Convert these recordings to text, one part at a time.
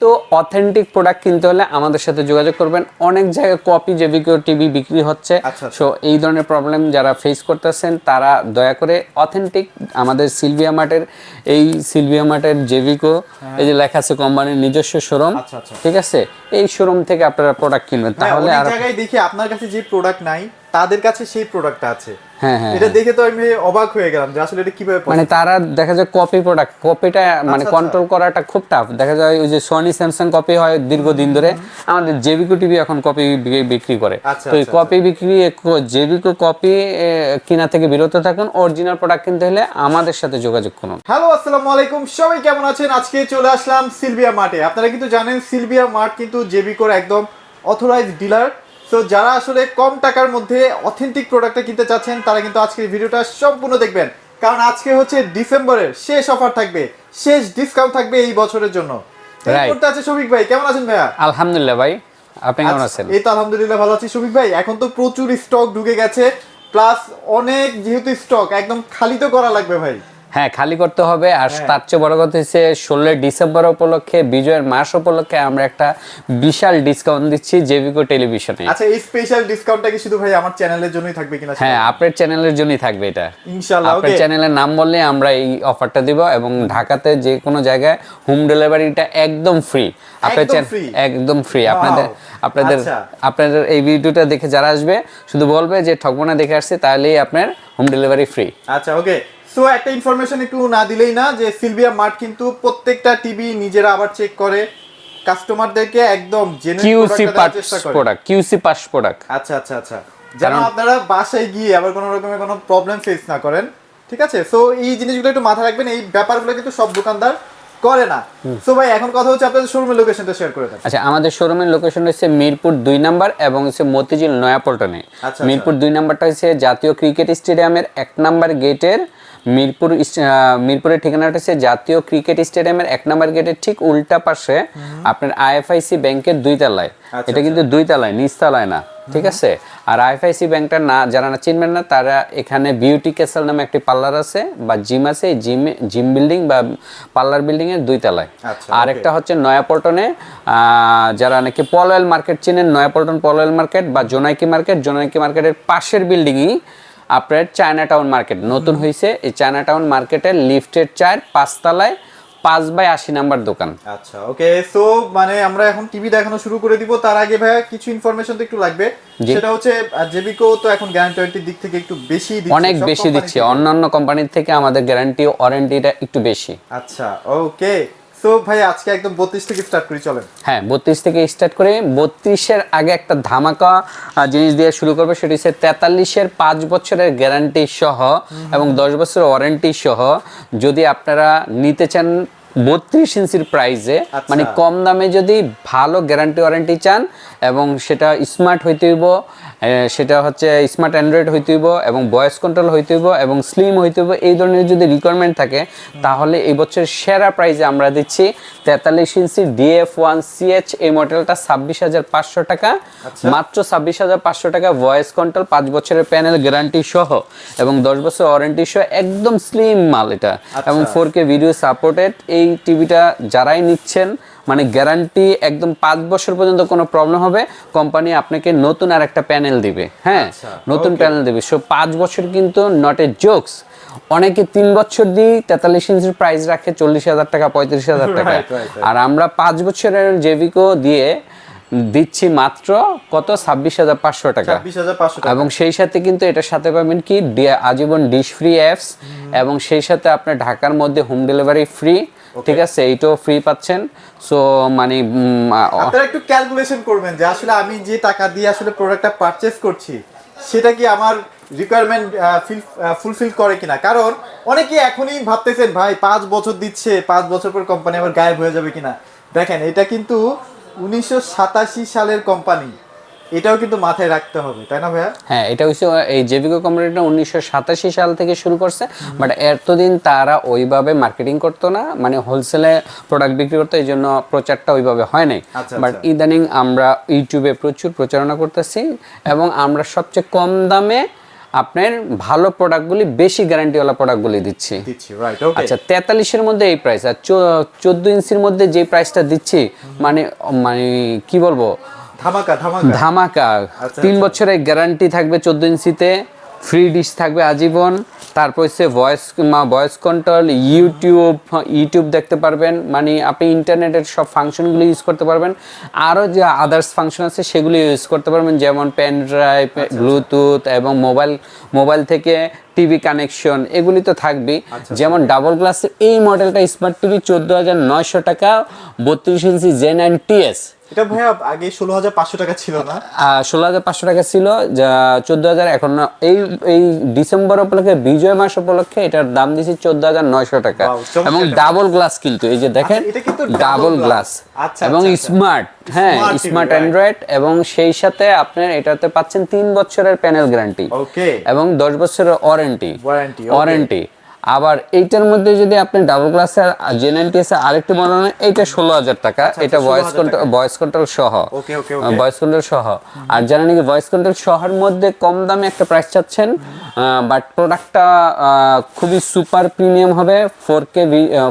তো authentic product কিনতে হলে আমাদের সাথে যোগাযোগ করবেন অনেক জায়গায় কপি জেভিকো টিভি বিক্রি হচ্ছে আচ্ছা। সো এই ধরনের প্রবলেম যারা ফেস করতেছেন তারা দয়া করে অথেন্টিক আমাদের সিলভিয়া মার্টের এই সিলভিয়া মার্টের জেভিকো এই যে লেখা আছে কোম্পানির নিজস্ব শোরুম। আচ্ছা, আচ্ছা। ঠিক আছে এই শোরুম থেকে আপনারা প্রোডাক্ট কিনবেন হ্যাঁ, তাহলে আর জায়গায় দেখি আপনার কাছে যে প্রোডাক্ট নাই তাদের কাছে সেই প্রোডাক্টটা আছে এটা দেখে তো আমি অবাক হয়ে গেলাম যে আসলে এটা কীভাবে মানে তারা দেখা যায় কপি প্রোডাক্ট কপিটা মানে আচ্ছা। কন্ট্রোল করাটা খুব টাফ দেখা যায় ওই যে সোনি স্যামসাং কপি হয় দীর্ঘদিন ধরে। আমাদের জেবিকো টিভি এখন কপি বিক্রি করে। আচ্ছা, তো এই আচ্ছা, কপি বিক্রি জেবিকো কপি কিনা থেকে বিরত থাকুন। অরিজিনাল প্রোডাক্ট কিনতে হলে আমাদের সাথে যোগাযোগ করুন। হ্যালো আসসালামু আলাইকুম। সবাই কেমন আছেন? আজকে চলে আসলাম সিলভিয়া মার্টে আপনারা কিন্তু জানেন সিলভিয়া মার্ট কিন্তু জেবিকোর একদম অথরাইজ ডিলার তো যারা আসলে কম টাকার মধ্যে অথেন্টিক প্রোডাক্টটা কিনতে চাচ্ছেন তারা কিন্তু আজকের ভিডিওটা সম্পূর্ণ দেখবেন। কারণ আজকে হচ্ছে ডিসেম্বরের শেষ অফার থাকবে শেষ ডিসকাউন্ট থাকবে এই বছরের জন্য. আছে শফিক ভাই কেমন আছেন ভাইয়া? আলহামদুলিল্লাহ ভাই আপনি কেমন আচ্ছা, আছেন? এই তো আলহামদুলিল্লাহ ভালো আছি শফিক ভাই। এখন তো প্রচুর স্টক ঢুকে গেছে প্লাস অনেক যেহেতু স্টক একদম খালি তো করা লাগবে ভাই। হ্যাঁ খালি করতে হবে। আর হ্যাঁ। তার চেয়ে বড় কথা হচ্ছে ষোলোই ডিসেম্বর উপলক্ষে বিজয়ের মাস উপলক্ষে আমরা একটা বিশাল ডিসকাউন্ট দিচ্ছি জেভিকো টেলিভিশনে আচ্ছা এই স্পেশাল ডিসকাউন্টটা কি শুধু ভাই আমার চ্যানেলের জন্যই থাকবে কিনা হ্যাঁ আপনার চ্যানেলের জন্যই থাকবে এটা। ইনশাআল্লাহ আপনার চ্যানেলের নাম বললে আমরা এই অফারটা দিব এবং ঢাকাতে যে কোনো জায়গায় হোম ডেলিভারিটা একদম ফ্রি আপনার একদম একদম ফ্রি আপনাদের আপনাদের আচ্ছা। আপনাদের এই ভিডিওটা দেখে যারা আসবে শুধু বলবে যে ঠকবনা দেখে আসছে তাহলেই আপনার হোম ডেলিভারি ফ্রি আচ্ছা ওকে সো একটা ইনফরমেশন একটু না দিলেই না যে সিলভিয়া মার্ট কিন্তু প্রত্যেকটা টিভি নিজেরা আবার চেক করে। কাস্টমারদেরকে একদম genuine QC product QC pass product আচ্ছা আচ্ছা আচ্ছা। যেন আপনারা বাসায় গিয়ে আবার কোনো রকমের কোনো প্রবলেম ফেস না করেন ঠিক আছে? সো এই জিনিসগুলো একটু মাথায় রাখবেন এই ব্যাপারগুলো কিন্তু সব দোকানদার করে না। সো ভাই এখন কথা হচ্ছে আপনাদের শোরুমের লোকেশনটা শেয়ার করে দেন। আচ্ছা আমাদের শোরুমের লোকেশন হচ্ছে মিরপুর দুই নাম্বার এবং হচ্ছে মতিঝিল নয়াপল্টনে। আচ্ছা। মিরপুর দুই নাম্বারটা হচ্ছে জাতীয় ক্রিকেট স্টেডিয়ামের এক নাম্বার গেটের মিরপুর মিরপুরের ঠিকানাটা হচ্ছে জাতীয় ক্রিকেট স্টেডিয়ামের এক নম্বর গেটের ঠিক উল্টা পাশে আপনার আইএফআইসি ব্যাংকের দুই তলায়। আচ্ছা, এটা কিন্তু দুই তলায় নিচ তলায় না ঠিক আছে? আর আইএফআইসি ব্যাংকটা না যারা না চিনবেন না তারা এখানে বিউটি ক্যাসেল নামে একটি পার্লার আছে বা জিম আছে জিম জিম বিল্ডিং বা পার্লার বিল্ডিং এর দুই তলায়। আচ্ছা, আর একটা হচ্ছে নয়াপল্টনে আহ, যারা নাকি পলয়েল মার্কেট চিনেন নয়াপল্টন পলয়েল মার্কেট বা জোনাইকি মার্কেট জোনাইকি মার্কেটের পাশের বিল্ডিংই আপনার চায়না টাউন মার্কেট নতুন হয়েছে এই চায়না টাউন মার্কেটের লিফটের চার পাঁচতলায় পাঁচ বাই আশি নাম্বার দোকান। আচ্ছা ওকে সো মানে আমরা এখন টিভি দেখানো শুরু করে দিব। তার আগে ভাইয়া কিছু ইনফরমেশন তো একটু লাগবে। সেটা হচ্ছে জেবিকো তো এখন গ্যারান্টি দিক থেকে একটু বেশি দিচ্ছে। অনেক বেশি দিচ্ছে। অন্যান্য কোম্পানির থেকে আমাদের গ্যারান্টি ওয়ারেন্টিটা একটু বেশি। আচ্ছা ওকে সো ভাই আজকে একদম বত্রিশ থেকে স্টার্ট করি চলেন হ্যাঁ বত্রিশ থেকে স্টার্ট করে আগে একটা ধামাকা জিনিস দিয়ে শুরু করবে সেটি হচ্ছে তেতাল্লিশের পাঁচ বছরের গ্যারান্টি সহ এবং দশ বছরের ওয়ারেন্টি সহ যদি আপনারা নিতে চান বত্রিশ ইঞ্চির প্রাইসে আচ্ছা। মানে কম দামে যদি ভালো গ্যারান্টি ওয়ারেন্টি চান এবং সেটা স্মার্ট হইতে হইব সেটা হচ্ছে স্মার্ট অ্যান্ড্রয়েড হইতে হইব এবং ভয়েস কন্ট্রোল হইতে হইব এবং স্লিম হইতে হইব। এই ধরনের যদি রিকোয়ারমেন্ট থাকে তাহলে এই বছরের সেরা প্রাইজে আমরা দিচ্ছি তেতাল্লিশ ইঞ্চি ডিএফ ওয়ান সিএচ এই মডেলটা ছাব্বিশ হাজার পাঁচশো টাকা। মাত্র ছাব্বিশ হাজার পাঁচশো টাকা ভয়েস কন্ট্রোল পাঁচ বছরের প্যানেল গ্যারান্টি সহ এবং দশ বছর ওয়ারেন্টি সহ একদম স্লিম মাল এটা। এবং ফোর কে ভিডিও সাপোর্টেড এই টিভিটা যারাই নিচ্ছেন মানে গ্যারান্টি একদম পাঁচ বছর পর্যন্ত কোনো প্রবলেম হবে কোম্পানি আপনাকে নতুন আর একটা প্যানেল দিবে হ্যাঁ? আচ্ছা, নতুন প্যানেল দিবে। সো পাঁচ বছর কিন্তু নট এ জোকস অনেকে তিন বছর দিয়ে তেতাল্লিশ ইঞ্চির প্রাইস রাখে চল্লিশ হাজার টাকা পঁয়ত্রিশ হাজার টাকা. আর আমরা পাঁচ বছরের জেভিকো দিয়ে দিচ্ছি মাত্র কত? ছাব্বিশ হাজার পাঁচশো টাকা। ছাব্বিশ হাজার পাঁচশো টাকা। এবং সেই সাথে কিন্তু এটার সাথে পাবেন কি? আজীবন ডিশ ফ্রি অ্যাপস এবং সেই সাথে আপনার ঢাকার মধ্যে হোম ডেলিভারি ফ্রি ঠিক আছে এইটাও ফ্রি পাচ্ছেন। সো মানে আপনারা একটু ক্যালকুলেশন করবেন যে আসলে আমি যে টাকা দিয়ে আসলে প্রোডাক্টটা পারচেস করছি সেটা কি আমার রিকোয়ারমেন্ট ফুলফিল করে কিনা? কারণ অনেকে এখনই ভাবতেছেন ভাই পাঁচ বছর দিচ্ছে পাঁচ বছর পর কোম্পানি আবার গায়েব হয়ে যাবে কিনা? দেখেন এটা কিন্তু উনিশশো সাতাশি সালের কোম্পানি এটাও কিন্তু মাথায় রাখতে হবে তাই না ভাইয়া? হ্যাঁ এটা হচ্ছে এই জেভিকো কোম্পানিটা উনিশশো সাতাশি সাল থেকে শুরু করছে বাট এতদিন তারা ওইভাবে মার্কেটিং করতো না মানে হোলসেলে প্রোডাক্ট বিক্রি করতো এই জন্য প্রচারটা ওইভাবে হয় নাই। আচ্ছা, বাট আচ্ছা। ইদানিং আমরা ইউটিউবে প্রচুর প্রচারণা করতেছি এবং আমরা সবচেয়ে কম দামে আপনার ভালো প্রোডাক্টগুলি বেশি গ্যারান্টিওয়ালা প্রোডাক্টগুলি দিচ্ছি। দিচ্ছি রাইট ওকে আচ্ছা তেতাল্লিশের মধ্যে এই প্রাইস আর চোদ্দ ইঞ্চির মধ্যে যে প্রাইসটা দিচ্ছি মানে মানে কি বলব ধামাকা ধামাকা। ধামাকা। আচ্ছা, তিন বছরের গ্যারান্টি থাকবে চোদ্দ ইঞ্চিতে ফ্রি ডিশ থাকবে আজীবন। তারপর হচ্ছে voice voice control YouTube YouTube দেখতে পারবেন। মানে আপনি ইন্টারনেটের সব ফাংশনগুলো ইউজ করতে পারবেন। আরও যে আদার্স ফাংশন আছে সেগুলো ইউজ করতে পারবেন। যেমন পেন ড্রাইভ ব্লুটুথ এবং মোবাইল মোবাইল থেকে টিভি কানেকশন এগুলি তো থাকবেই। যেমন ডাবল গ্লাসের এই মডেলটা স্মার্ট টিভি চোদ্দ হাজার নয়শো টাকা বত্রিশ ইঞ্চি জে নাইন টিএস এটা ভাইয়া আগে ষোলো হাজার পাঁচশো টাকা ছিল না? ষোলো হাজার পাঁচশো টাকা ছিল যা চোদ্দ হাজার এখন এই এই ডিসেম্বর উপলক্ষে বিজয় মাস উপলক্ষে এটার দাম দিয়েছি চোদ্দ হাজার নয়শো টাকা। এবং ডাবল গ্লাস কিন্তু এই যে দেখেন আচ্ছা, কিন্তু ডাবল গ্লাস আচ্ছা, এবং আচ্ছা, আচ্ছা। স্মার্ট হ্যাঁ স্মার্ট অ্যান্ড্রয়েড এবং সেই সাথে আপনার এটাতে পাচ্ছেন তিন বছরের প্যানেল গ্যারান্টি এবং দশ বছরের ওয়ারেন্টি Warranty, okay. ওয়ারেন্টি আবার এইটার মধ্যে যদি আপনি ডাবল গ্লাসের জেনারেটি আরেকটি মডেল এইটা ষোলো হাজার টাকা। এটা ভয়েস 16,000 কন্ট্রোল ভয়েস কন্ট্রোল সহ। ওকে ওকে ওকে ভয়েস কন্ট্রোল সহ। আর যারা নাকি ভয়েস কন্ট্রোল সহর মধ্যে কম দামে একটা প্রাইস চাচ্ছেন বাট প্রোডাক্টটা খুবই সুপার প্রিমিয়াম হবে four K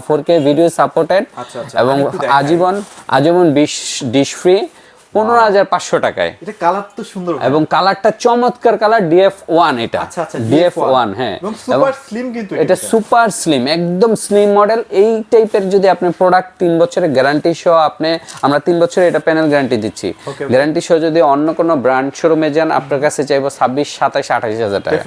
four K video supported আচ্ছা, আচ্ছা, এবং। আজীবন আজীবন বিশ ডিশ ফ্রি পনেরো হাজার পাঁচশো টাকায়। এটা কালার তো সুন্দর এবং কালারটা চমৎকার কালার ডিএফ ওয়ান এটা। আচ্ছা আচ্ছা ডিএফ ওয়ান হ্যাঁ। এবং এবং সুপার স্লিম কিন্তু এটা সুপার স্লিম একদম স্লিম মডেল এই টাইপের যদি আপনি প্রোডাক্ট তিন বছরের গ্যারান্টি সহ আপনি আমরা তিন বছরের এটা প্যানেল গ্যারান্টি দিচ্ছি। গ্যারান্টি সহ যদি অন্য কোনো ব্র্যান্ড শোরুমে যান আপনার কাছে চাইব ছাব্বিশ সাতাশ আঠাশ হাজার টাকা.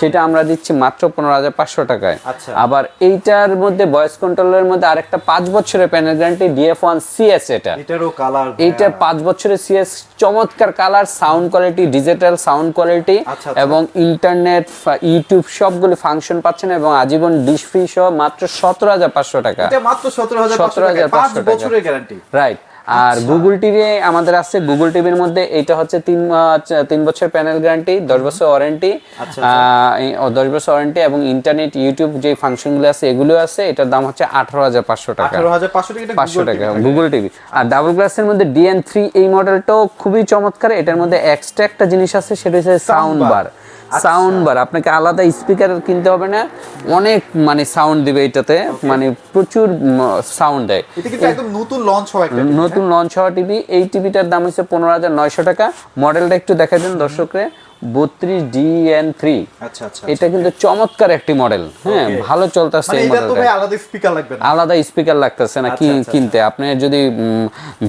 সেটা আমরা দিচ্ছি মাত্র পনেরো হাজার পাঁচশো টাকায়। আচ্ছা। আবার এইটার মধ্যে ভয়েস কন্ট্রোলের মধ্যে আরেকটা পাঁচ বছরের panel guarantee DF one CS এটা। এটারও কালার এইটা পাঁচ বছরের সিএস চমৎকার colour sound quality digital sound quality. এবং ইন্টারনেট ইউটিউব সবগুলো ফাংশন পাচ্ছেন এবং আজীবন ডিশ ফ্রি সহ মাত্র সতেরো হাজার পাঁচশো টাকা এটা মাত্র সতেরো হাজার পাঁচশো টাকা 17,500 পাঁচ টাকা। বছরের গ্যারান্টি রাইট আর গুগল টিভি আমাদের আছে গুগল টিভির মধ্যে এইটা হচ্ছে তিন তিন বছর প্যানেল গ্যারান্টি দশ বছর ওয়ারেন্টি আচ্ছা, দশ বছর ওয়ারেন্টি এবং ইন্টারনেট ইউটিউব যে ফাংশনগুলো আছে এগুলো আছে এটার দাম হচ্ছে আঠারো হাজার পাঁচশো টাকা। পাঁচশো টাকা এটা গুগল টিভি আর ডাবল গ্লাসের মধ্যে ডিএন থ্রি এই মডেলটাও খুবই চমৎকার এটার মধ্যে এক্সট্রা একটা জিনিস আছে সেটা হচ্ছে সাউন্ড বার আচ্ছা। সাউন্ড বার আপনাকে আলাদা স্পিকার কিনতে হবে না। অনেক মানে সাউন্ড দিবে এটাতে। মানে প্রচুর সাউন্ড দেয়। এটা নতুন লঞ্চ হওয়া একটা নতুন লঞ্চ হওয়া টিভি এই টিভিটার দাম হচ্ছে পনেরো হাজার নয়শো টাকা। মডেলটা একটু দেখা দেন দর্শকরে। বত্রিশ ডিএন থ্রি আচ্ছা আচ্ছা এটা কিন্তু চমৎকার একটি মডেল হ্যাঁ ভালো চলতেছে মানে এই মডেলটা আলাদা স্পিকার লাগতেছে না কি আচ্ছা, আচ্ছা, কিনতে আপনি যদি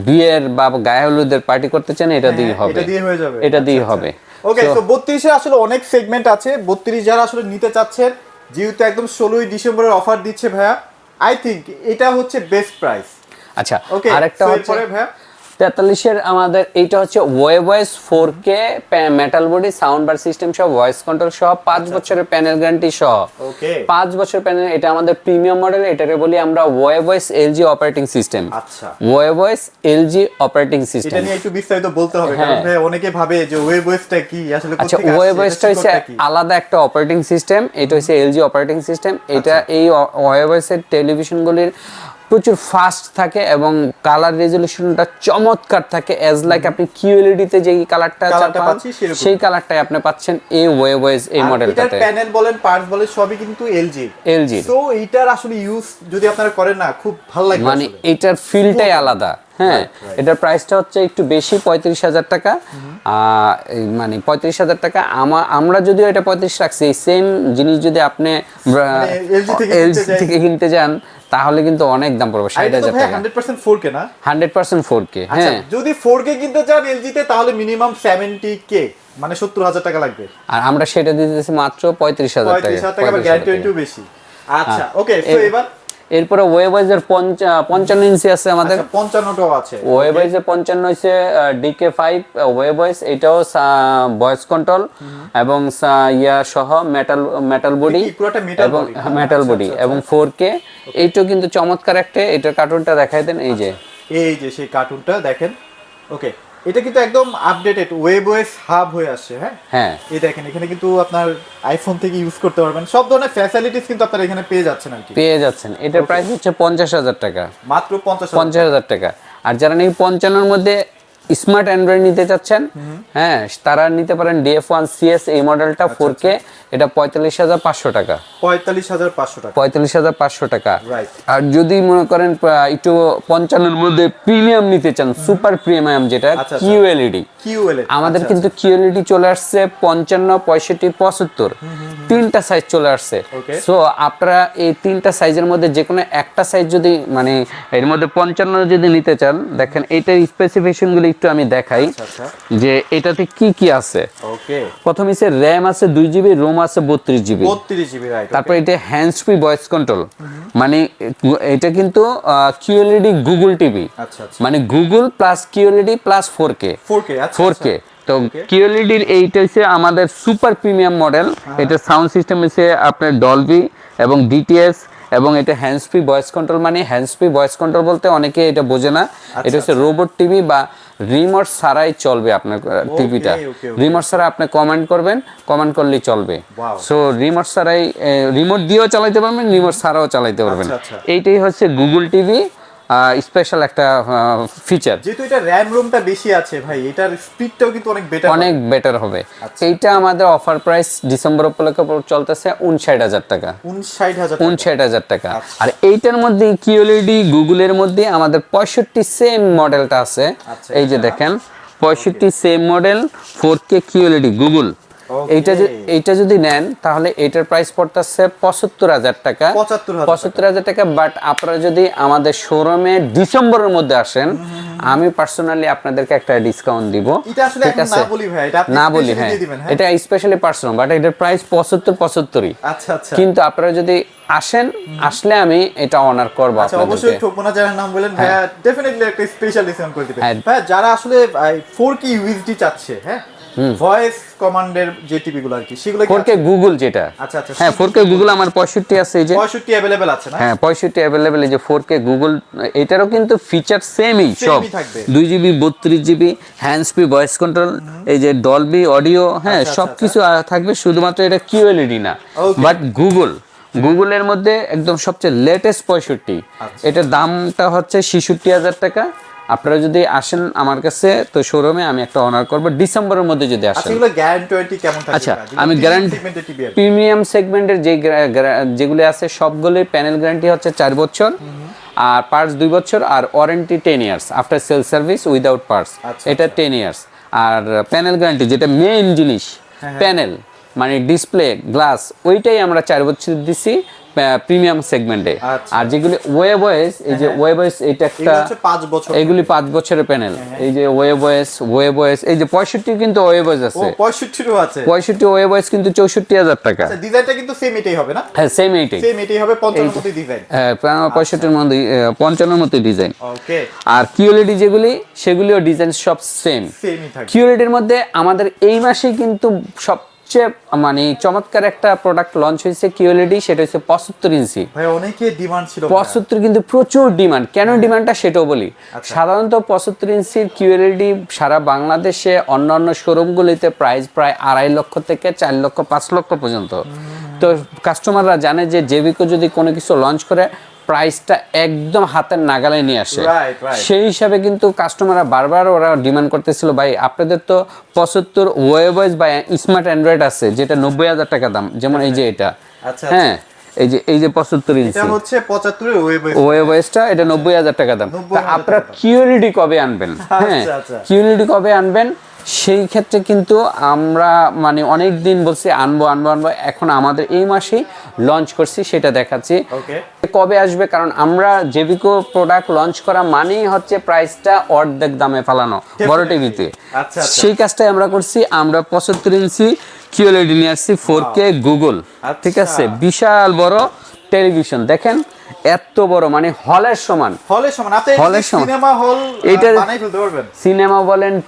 বিয়ের বা গায়ে হলুদের পার্টি করতে চান এটা দিয়ে হবে। এটা দিয়ে হয়ে যাবে। এটা দিয়ে আচ্ছা, হবে। ওকে তো বত্রিশে আসলে অনেক সেগমেন্ট আছে। বত্রিশ যারা আসলে নিতে চাচ্ছেন যেহেতু একদম ষোলোই ডিসেম্বরের অফার দিচ্ছে ভাইয়া আই থিঙ্ক এটা হচ্ছে বেস্ট প্রাইস আচ্ছা ওকে আরেকটা হচ্ছে ভাইয়া তেতাল্লিশের আমাদের এইটা হচ্ছে way voice four K metal body sound bar system সহ ভয়েস কন্ট্রোল সহ পাঁচ বছরের প্যানেল গ্যারান্টি সহ। পাঁচ বছর প্যানেল এটা আমাদের প্রিমিয়াম মডেল এটাকে বলি আমরা way voice LG operating system আচ্ছা। Way voice LG operating system এটা নিয়ে একটু বিস্তারিত বলতে হবে কারণ হ্যাঁ। অনেকে ভাবে যে ওয়েব ওয়েসটা কি আসলে আচ্ছা ওয়েব ওয়েসটা হচ্ছে আলাদা একটা অপারেটিং সিস্টেম এটা হচ্ছে এলজি অপারেটিং সিস্টেম এটা আচ্ছা। এই ওয়েব ওয়েসের টেলিভিশনগুলির প্রচুর ফাস্ট থাকে এবং কালার রেজলিউশনটা চমৎকার থাকে অ্যাজ লাইক আপনি কিউএলইডি তে যে কালারটা সেই কালারটাই আপনি পাচ্ছেন এই ওয়েব ওয়েস এই মডেলটাতে প্যানেল বলেন পার্টস বলেন সবই কিন্তু এলজি এলজি সো এইটার আসলে ইউজ যদি আপনারা করেন না খুব ভালো লাগবে মানে এটার ফিলটাই আলাদা হ্যাঁ. এটার প্রাইসটা হচ্ছে একটু বেশি পঁয়ত্রিশ হাজার টাকা। আহ, মানে পঁয়ত্রিশ হাজার টাকা। আমা- আমরা যদিও এটা পঁয়ত্রিশ রাখছি এই সেম জিনিস যদি আপনি এলজি থেকে কিনতে যান তাহলে কিন্তু অনেক দাম পড়বে ষাট হাজার টাকা। হান্ড্রেড পার্সেন্ট ফোর কে না? হান্ড্রেড পার্সেন্ট ফোর কে হ্যাঁ। যদি ফোর কে কিনতে চান এলজিতে তাহলে মিনিমাম সেভেন্টি কে মানে সত্তর হাজার টাকা লাগবে। আর আমরা সেটা দিতেছি মাত্র পঁয়ত্রিশ হাজার টাকা পঁয়ত্রিশ হাজার টাকা বা গ্যারান্টি একটু বেশি। আচ্ছা হ্যাঁ। ওকে তো এবার এরপরে ওয়েবাইজের পঞ্চান্ন ইঞ্চি আছে আমাদের। আচ্ছা পঞ্চান্নটাও আছে। ওয়েবয়েসে পঞ্চান্ন হচ্ছে ডিকে ফাইভ ওয়েবয়েস এটাও ভয়েস কন্ট্রোল এবং ইয়া সহ মেটাল মেটাল বডি এবং মেটাল আচ্ছা, বডি আচ্ছা, এবং ফোর কে এইটাও কিন্তু চমৎকার একটা এটার কার্টুনটা দেখাই দেন এই যে। এই যে সেই কার্টুনটা দেখেন। ওকে এটা কিন্তু একদম আপডেটেড ওয়েব ওয়েস হাব হয়ে আসছে হ্যাঁ? হ্যাঁ। এই দেখেন এখানে কিন্তু আপনার আইফোন থেকে ইউজ করতে পারবেন। সব ধরনের ফ্যাসিলিটিস কিন্তু আপনারা এখানে পেয়ে যাচ্ছেন আর কি। পেয়ে যাচ্ছেন। এটার প্রাইস হচ্ছে পঞ্চাশ হাজার টাকা। মাত্র পঞ্চাশ পঞ্চাশ হাজার টাকা। আর যারা নাকি পঞ্চান্নর মধ্যে স্মার্ট অ্যান্ড্রয়েড নিতে চাচ্ছেন হ্যাঁ তারা নিতে পারেন ডিএফ ওয়ান সিএস এই মডেলটা আচ্ছা, ফোর কে এটা পঁয়তাল্লিশ হাজার পাঁচশো টাকা। পঁয়তাল্লিশ হাজার পাঁচশো টাকা। পঁয়তাল্লিশ হাজার পাঁচশো টাকা। আর যদি মনে করেন একটু পঞ্চান্নের মধ্যে প্রিমিয়াম নিতে চান সুপার প্রিমিয়াম যেটা আচ্ছা, আচ্ছা। কিউএলইডি আমাদের কিন্তু কিউএলইডি চলে আসছে পঞ্চান্ন পঁয়ষট্টি পঁচাত্তর। তিনটা সাইজ চলে আসছে. সো আপনারা এই তিনটা সাইজের মধ্যে যে কোনো একটা সাইজ যদি মানে এর মধ্যে পঞ্চান্ন যদি নিতে চান দেখেন এইটার স্পেসিফিকেশনগুলো একটু আমি দেখাই আচ্ছা যে এটাতে কি কি আছে? ওকে। প্রথম হচ্ছে র্যাম আছে দুই জিবি রোম আছে বত্রিশ জিবি বত্রিশ জিবি রাইট তারপর এটা হ্যান্ডস ফ্রি ভয়েস কন্ট্রোল মানে এটা কিন্তু কিউএলইডি গুগল টিভি আচ্ছা আচ্ছা। মানে Google plus QLED plus four K আচ্ছা ফোর কে তো কিউএলইডির এইটা হচ্ছে আমাদের সুপার প্রিমিয়াম মডেল এটা সাউন্ড সিস্টেম হচ্ছে আপনার ডলবি এবং ডিটিএস এবং এটা হ্যান্ডস ফ্রি ভয়েস কন্ট্রোল মানে হ্যান্ডস ফ্রি ভয়েস কন্ট্রোল বলতে অনেকে এটা বোঝে না। এটা হচ্ছে রোবট টিভি বা রিমোট ছাড়াই চলবে আপনার টিভিটা. রিমোট ছাড়া আপনি কমান্ড করবেন কমান্ড করলে চলবে। সো রিমোট ছাড়াই রিমোট দিয়েও চালাইতে পারবেন রিমোট ছাড়াও চালাইতে পারবেন। আচ্ছা, আচ্ছা। এইটাই হচ্ছে গুগল টিভি স্পেশাল একটা ফিচার যেহেতু এটা র্যাম রুমটা বেশি আছে ভাই এটার স্পিডটাও কিন্তু অনেক বেটার অনেক বেটার হবে আচ্ছা। এইটা আমাদের অফার প্রাইস ডিসেম্বর উপলক্ষে চলতেছে উনষাট হাজার টাকা উনষাট হাজার টাকা। উনষাট হাজার টাকা আচ্ছা। আর এইটার মধ্যে কিউএলইডি গুগলের মধ্যে আমাদের পঁয়ষট্টি সেম মডেলটা আছে আচ্ছা, এই যে দেখেন পঁয়ষট্টি same model four K QLED Google. এইটা এইটা যদি নেন তাহলে এটার প্রাইস পড়তেছে পঁচাত্তর হাজার টাকা। পঁচাত্তর হাজার টাকা। বাট আপনারা যদি আমাদের শোরুমে ডিসেম্বরের মধ্যে আসেন আমি পার্সোনালি আপনাদেরকে একটা ডিসকাউন্ট দিব। এটা ঠিক আছে? না বলি হ্যাঁ। হ্যাঁ। এটা স্পেশালি পার্সোনাল বাট এটার প্রাইস পঁচাত্তর পঁচাত্তরই। আচ্ছা আচ্ছা। কিন্তু আপনারা যদি আসেন আসলে আমি এটা অনার করব আচ্ছা অবশ্যই আপনাদেরকে ঠকবো যারা নাম বলেন ভাইয়া ডেফিনেটলি একটা স্পেশাল ডিসকাউন্ট করে দিবেন। হ্যাঁ। ভাইয়া যারা আসলে ফোর কি ইউএসডি চাচ্ছে হ্যাঁ ভয়েস কমান্ডের যে টিভি গুলো আর কি সেগুলো কি গুগল যেটা। আচ্ছা আচ্ছা হ্যাঁ ফোর কে গুগল আমার পঁয়ষট্টি আছে এই যে। পঁয়ষট্টি অ্যাভেলেবেল আছে না? হ্যাঁ পঁয়ষট্টি অ্যাভেলেবেল এই যে ফোর কে গুগল এটারও কিন্তু ফিচার সেমই সব। বত্রিশ জিবি হ্যান্ড স্পি ভয়েস কন্ট্রোল এই যে ডলবি অডিও হ্যাঁ আচ্ছা, সব কিছু থাকবে শুধুমাত্র এটা কিউএলইডি না। বাট গুগল গুগলের মধ্যে একদম সবচেয়ে লেটেস্ট পঁয়ষট্টি। আচ্ছা। এটার দামটা হচ্ছে ছেষট্টি হাজার টাকা। আপনারা যদি আসেন আমার কাছে তো শোরুমে আমি একটা অনার করব। ডিসেম্বরের মধ্যে যদি আচ্ছা আসেন। এগুলো গ্যারান্টি কেমন থাকবে? আচ্ছা আমি গ্যারান্টি। প্রিমিয়াম সেগমেন্টের যে যেগুলো আছে সবগুলোই প্যানেল গ্যারান্টি হচ্ছে চার বছর আর পার্টস দুই বছর আর warranty ten years after sale service without parts এটা টেন ইয়ার্স আর প্যানেল গ্যারান্টি যেটা মেইন জিনিস হ্যাঁ, প্যানেল মানে ডিসপ্লে গ্লাস ওইটাই আমরা চার বছর দিছি। প্রিমিয়াম সেগমেন্টে আচ্ছা। আর যেগুলি ওয়েব ওয়েস এই যে ওয়েব ওয়েস এটা একটা এগুলো পাঁচ বছর এইগুলি পাঁচ বছরের প্যানেল। এই যে ওয়েব ওয়েস ওয়েব ওয়েস এই যে পঁয়ষট্টি কিন্তু ওয়েব ওয়েস ও আছে পঁয়ষট্টিরও আছে। পঁয়ষট্টি ওয়েব ওয়েস কিন্তু চৌষট্টি হাজার টাকা। আচ্ছা ডিজাইনটা কিন্তু সেম এটাই হবে না? হ্যাঁ সেম এইটাই। সেম এটাই হবে পঞ্চান্ন মতো ডিজাইন হ্যাঁ পঁয়ষট্টির মধ্যে পঞ্চান্নের মতো ডিজাইন ওকে আর কিউএলইডি যেগুলি সেগুলিও ডিজাইন সব সেম কিউএলইডির মধ্যে আমাদের এই মাসে কিন্তু সবচেয়ে মানে চমৎকার একটা প্রোডাক্ট লঞ্চ হয়েছে কিউএলইডি সেটা হচ্ছে পঁচাত্তর ইঞ্চি। ভাই অনেকে ডিমান্ড ছিল পঁচাত্তর কিন্তু প্রচুর ডিমান্ড কেন ডিমান্ডটা সেটাও বলি। সাধারণত পঁচাত্তর ইঞ্চির কিউএলইডি সারা বাংলাদেশে অন্যান্য শোরুমগুলিতে প্রাইস প্রায় আড়াই লক্ষ থেকে চার লক্ষ পাঁচ লক্ষ পর্যন্ত। তো কাস্টমাররা জানে যে জেবিকো যদি কোনো কিছু লঞ্চ করে প্রাইসটা একদম হাতের নাগালে নিয়ে আসে. সেই হিসাবে কিন্তু কাস্টমাররা বারবার ওরা ডিমান্ড করতেছিল ভাই আপনাদের তো পঁচাত্তর ওয়েবয়েস বা স্মার্ট অ্যান্ড্রয়েড আছে যেটা নব্বই হাজার টাকা দাম যেমন এই যে এটা। আচ্ছা, হ্যাঁ এই যে এই যে পঁচাত্তর ইঞ্চি এটা হচ্ছে পঁচাত্তরের ওয়েব ওয়েবয়েসটা এটা নব্বই হাজার টাকা দাম। আপনারা। কিউএলইডি কবে আনবেন? হ্যাঁ আচ্ছা। কিউএলইডি কবে আনবেন? সেই ক্ষেত্রে কিন্তু আমরা মানে অনেক দিন বলছি আনব আনব আনব। এখন আমাদের এই মাসেই লঞ্চ করছি সেটা দেখাচ্ছি। কবে আসবে? কারণ আমরা জেবিকো প্রোডাক্ট লঞ্চ করা মানেই হচ্ছে প্রাইসটা অর্ধেক দামে ফেলানো বড় টিভিতে। আচ্ছা, আচ্ছা। সেই কাজটাই আমরা করছি আমরা পঁচাত্তর ইঞ্চি কিউএলইডি নিয়ে আসছি ফোর কে গুগল ঠিক। আছে? বিশাল বড় টেলিভিশন। দেখেন এত বড় মানে হলের সমান। হলের সমান আপনি হলের সমান। সিনেমা হল এইটার- বানাই ফেলতে পারবেন। সিনেমা বলেন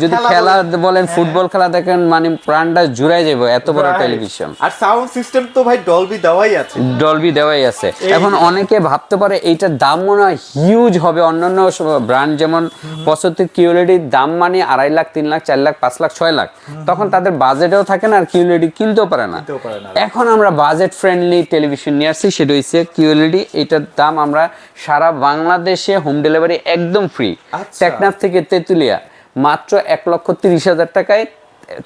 যদি খেলা বলেন, বলেন ফুটবল খেলা দেখেন মানে প্রাণটা জুড়াই যাবে এত বড় টেলিভিশন। আর সাউন্ড সিস্টেম তো ভাই ডলবি দেওয়াই আছে। ডলবি দেওয়াই আছে। এখন অনেকে ভাবতে পারে এইটার দাম মনে হয় হিউজ হবে। অন্যান্য ব্র্যান্ড যেমন পঁচাত্তর কিউলেডির দাম মানে আড়াই লাখ তিন লাখ চার লাখ পাঁচ লাখ ছয় লাখ। তখন তাদের বাজেটেও থাকে না আর কিউলেডি কিনতেও পারে না। কিনতেও পারে না। এখন আমরা বাজেট ফ্রেন্ডলি টেলিভিশন নিয়ে আসছি সেটা হচ্ছে কিউএলইডি এটার দাম আমরা সারা বাংলাদেশে হোম ডেলিভারি একদম ফ্রি আচ্ছা। টেকনাফ থেকে তেতুলিয়া মাত্র এক লক্ষ তিরিশ হাজার টাকায়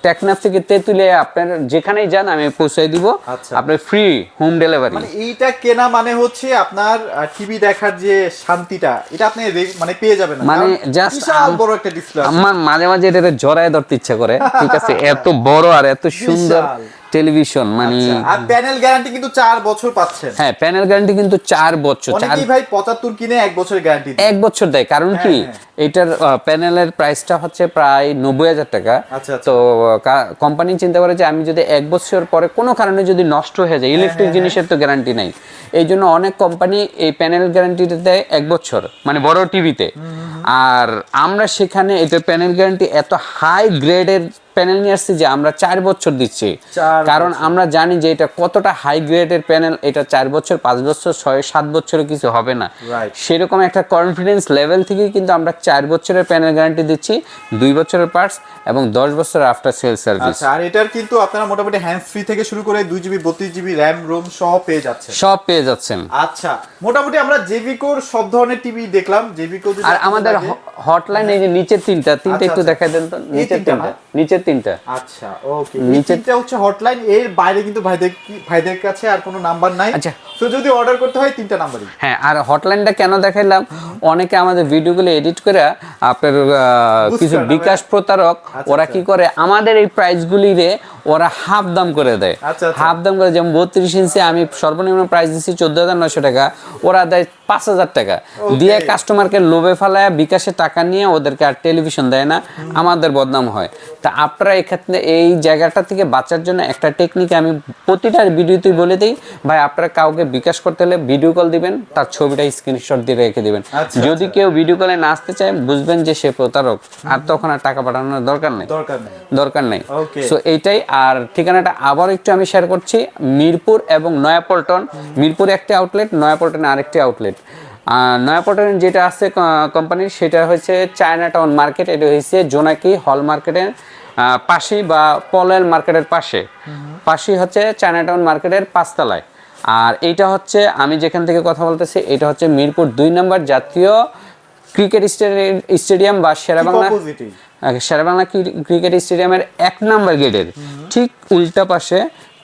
টেকনাফ থেকে তেঁতুলিয়া আপনার যেখানেই যান আমি পৌঁছে দিব। আচ্ছা। আপনার ফ্রি হোম ডেলিভারি মানে এইটা কেনা মানে হচ্ছে আপনার টিভি দেখার যে শান্তিটা এটা আপনি মানে পেয়ে যাবেন মানে বিশাল বড় একটা ডিসপ্লে আমার মাঝে মাঝে এটা জড়ায় ধরতে ইচ্ছা করে। ঠিক আছে এত বড় আর এত সুন্দর। টেলিভিশন মানে আর প্যানেল গ্যারান্টি কিন্তু চার বছর পাচ্ছেন হ্যাঁ প্যানেল গ্যারান্টি কিন্তু চার বছর অনেকেই ভাই পঁচাত্তর কিনে এক বছরের গ্যারান্টি এক বছর দেয় কারণ কি? হ্যাঁ, এটার প্যানেলের প্রাইসটা হচ্ছে প্রায় নব্বই হাজার টাকা। আচ্ছা, আচ্ছা। তো কোম্পানি চিন্তা করে যে আমি যদি এক বছর পরে কোনো কারণে যদি নষ্ট হয়ে যায় ইলেকট্রিক জিনিসের তো গ্যারান্টি নাই। এই জন্য অনেক কোম্পানি এই প্যানেল গ্যারান্টিটা দেয় এক বছর মানে বড় টিভিতে। আর আমরা সেখানে এটা প্যানেল গ্যারান্টি এত হাই গ্রেডের প্যানেল নিয়ে আসছি যে আমরা চার বছর দিচ্ছি। কারণ আমরা জানি যে এটা কতটা হাই গ্রেডের প্যানেল এটা চার বছর পাঁচ বছর ছয় সাত বছরে কিছু হবে না। সেরকম একটা কনফিডেন্স লেভেল থেকেই কিন্তু আমরা চার বছরের প্যানেল গ্যারান্টি দিচ্ছি দুই বছরের পার্টস এবং দশ বছরের আফটার সেল সার্ভিস আর এটার কিন্তু আপনারা মোটামুটি হ্যান্ডস ফ্রি থেকে শুরু করে দুই জিবি বত্রিশ জিবি র্যাম রোম সহ পেয়ে যাচ্ছেন। সব পেয়ে যাচ্ছেন। আচ্ছা মোটামুটি আমরা জেভিকোর সব ধরনের টিভি দেখলাম। জেভিকো আর আমাদের হটলাইন এই যে নিচের তিনটা তিনটা আচ্ছা, একটু আচ্ছা। দেখাই দেন তো নিচের তিনটা তিনটা নিচের তিনটা। আচ্ছা ওকে নিচেটা হচ্ছে হটলাইন এর বাইরে কিন্তু ভাইদের ভাইদের কাছে আর কোনো নাম্বার নাই। আচ্ছা। তো যদি অর্ডার করতে হয় তিনটা নাম্বারই হ্যাঁ আর হটলাইনটা কেন দেখাইলাম? অনেকে আমাদের ভিডিওগুলো এডিট করে আপনার কিছু বিকাশ প্রতারক ওরা কি করে? আমাদের এই প্রাইসগুলি রে ওরা হাফ দাম করে দেয়। আচ্ছা, আচ্ছা। হাফ দাম করে যেমন বত্রিশ ইঞ্চি আমি সর্বনিম্ন প্রাইস দিচ্ছি চোদ্দ হাজার নয়শো টাকা ওরা দেয় পাঁচ হাজার টাকা। দিয়ে কাস্টমারকে লোভে ফেলায় বিকাশে টাকা নিয়ে ওদেরকে আর টেলিভিশন দেয় না আমাদের বদনাম হয়। তা আপনারা এক্ষেত্রে এই জায়গাটা থেকে বাঁচার জন্য একটা টেকনিক আমি প্রতিটা ভিডিওতেই বলে দিই। ভাই আপনারা কাউকে বিকাশ করতে হলে ভিডিও কল দিবেন তার ছবিটা স্ক্রিনশট দিয়ে রেখে দিবেন। আচ্ছা, যদি কেউ ভিডিও কলে না আসতে চায় বুঝবেন যে সে প্রতারক। আর তখন আর টাকা পাঠানোর দরকার নেই। দরকার নেই। দরকার নেই. সো এইটাই আর ঠিকানাটা আবার একটু আমি শেয়ার করছি মিরপুর এবং নয়াপল্টন। মিরপুর একটি আউটলেট নয়াপল্টনে আরেকটি আউটলেট নয়াপল্টন যেটা আছে কোম্পানির সেটা হচ্ছে চায়না টাউন মার্কেট এটা হচ্ছে জোনাকি হল মার্কেটের পাশেই বা পলেল মার্কেটের পাশে। পাশেই হচ্ছে চায়না টাউন মার্কেটের পাঁচতলায়। আর এইটা হচ্ছে আমি যেখান থেকে কথা বলতেছি এটা হচ্ছে মিরপুর দুই নম্বর জাতীয় ক্রিকেট স্টেডিয়াম বা সেরাবাংলা অপোজিটই শেরবাংলা ক্রিকেট স্টেডিয়ামের এক নাম্বার গেটের। ঠিক উল্টা পাশে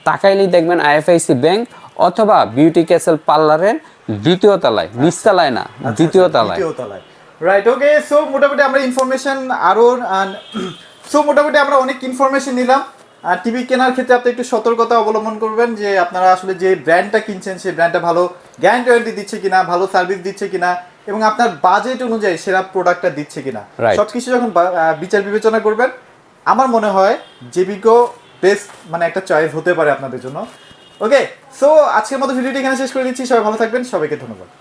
তাকাইলেই দেখবেন আইএফআইসি ব্যাংক অথবা বিউটি ক্যাসেল পার্লারের দ্বিতীয় তলায় নিচতলায় না দ্বিতীয় তলায়। দ্বিতীয় তলায়। রাইট ওকে সো মোটামুটি আমরা ইনফরমেশন আরও সো মোটামুটি আমরা অনেক ইনফরমেশন নিলাম। আর টিভি কেনার ক্ষেত্রে আপনি একটু সতর্কতা অবলম্বন করবেন যে আপনারা আসলে যে ব্র্যান্ডটা কিনছেন সেই ব্র্যান্ডটা ভালো গ্যারান্টি ওয়ারেন্টি দিচ্ছে কিনা ভালো সার্ভিস দিচ্ছে কিনা এবং আপনার বাজেট অনুযায়ী সেরা প্রোডাক্টটা দিচ্ছে কিনা। সবকিছু যখন বিচার বিবেচনা করবেন আমার মনে হয় জেবিকো বেস্ট মানে একটা চয়েস হতে পারে আপনাদের জন্য। ওকে সো আজকের মতো ভিডিওটি এখানে শেষ করে দিচ্ছি সবাই ভালো থাকবেন সবাইকে ধন্যবাদ।